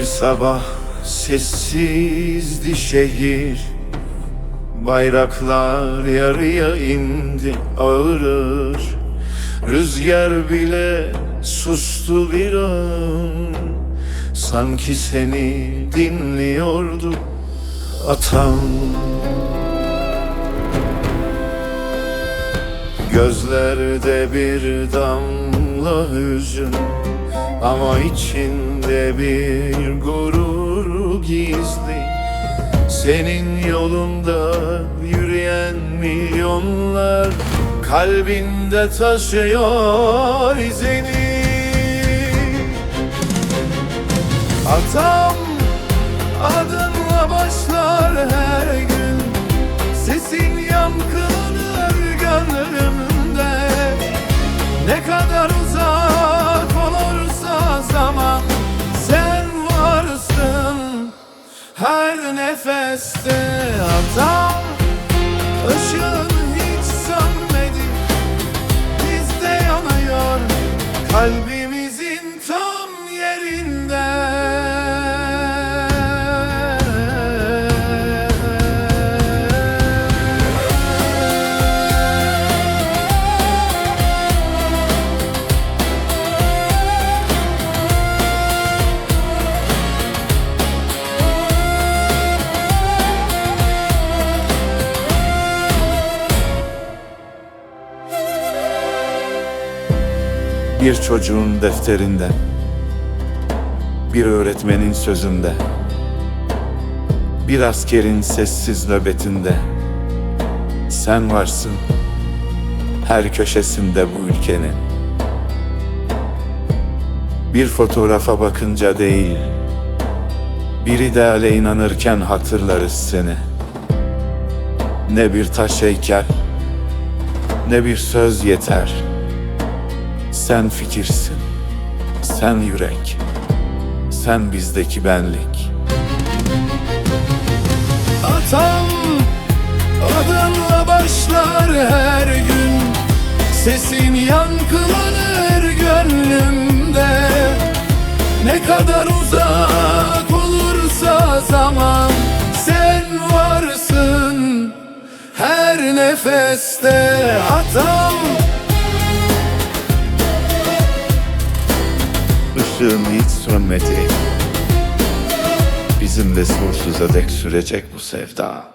Sabah sessizdi şehir. Bayraklar yarıya indi ağır ağır. Rüzgar bile sustu bir an. Sanki seni dinliyordu atam. Gözlerde bir damla hüzün Ama içinde bir gurur gizli. Senin yolunda yürüyen milyonlar Kalbinde taşıyor izini. Atam adınla başlar her gün. Sesin yankılanır gönlümde. Ne kadar nefeste Atam Bir çocuğun defterinde Bir öğretmenin sözünde Bir askerin sessiz nöbetinde Sen varsın her köşesinde bu ülkenin. Bir fotoğrafa bakınca değil Bir ideale inanırken hatırlarız seni. Ne bir taş heykel Ne bir söz yeter sen fikirsin, sen yürek, sen bizdeki benlik. Atam adınla başlar her gün Sesin yankılanır gönlümde Ne kadar uzak olursa zaman Sen varsın her nefeste Atam Işığın hiç sönmedi Bizimle sonsuza dek sürecek bu sevda